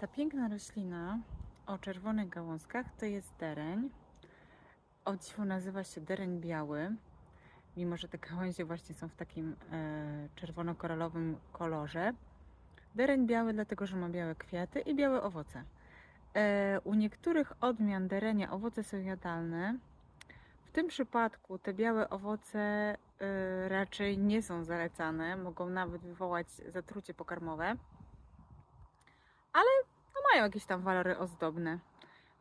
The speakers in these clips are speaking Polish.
Ta piękna roślina o czerwonych gałązkach to jest dereń. O dziwo nazywa się dereń biały, mimo że te gałęzie właśnie są w takim e, czerwono-koralowym kolorze. Dereń biały dlatego, że ma białe kwiaty i białe owoce. E, u niektórych odmian derenia owoce są jadalne. W tym przypadku te białe owoce e, raczej nie są zalecane, mogą nawet wywołać zatrucie pokarmowe no mają jakieś tam walory ozdobne.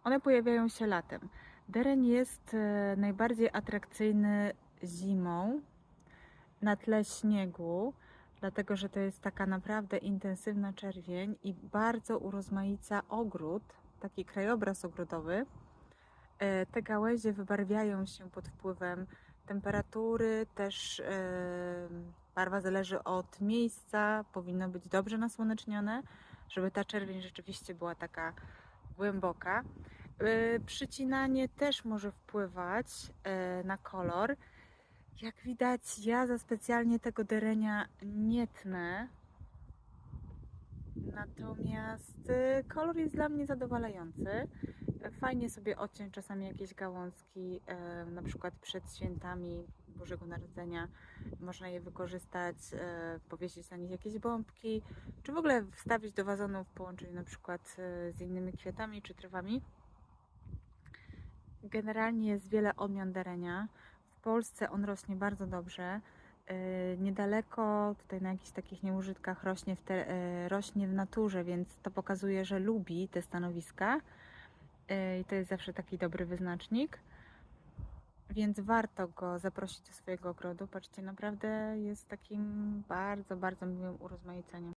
One pojawiają się latem. Dereń jest e, najbardziej atrakcyjny zimą na tle śniegu, dlatego że to jest taka naprawdę intensywna czerwień i bardzo urozmaica ogród, taki krajobraz ogrodowy. E, Te gałęzie wybarwiają się pod wpływem temperatury, też e, barwa zależy od miejsca, powinno być dobrze nasłonecznione żeby ta czerwień rzeczywiście była taka głęboka. Yy, Przycinanie też może wpływać yy, na kolor. Jak widać, ja za specjalnie tego derenia nie tnę. Natomiast yy, kolor jest dla mnie zadowalający. Fajnie sobie odciąć czasami jakieś gałązki, na przykład przed świętami Bożego Narodzenia. Można je wykorzystać, e, powiesić na nich jakieś bombki, czy w ogóle wstawić do wazonu w połączeniu na przykład e, z innymi kwiatami czy trawami. Generalnie jest wiele odmian derenia. W Polsce on rośnie bardzo dobrze. E, Niedaleko, tutaj na jakichś takich nieużytkach rośnie w, te, rośnie w naturze, więc to pokazuje, że lubi te stanowiska. I to jest zawsze taki dobry wyznacznik. Więc warto go zaprosić do swojego ogrodu. Patrzcie, naprawdę jest takim bardzo, bardzo miłym urozmaiceniem.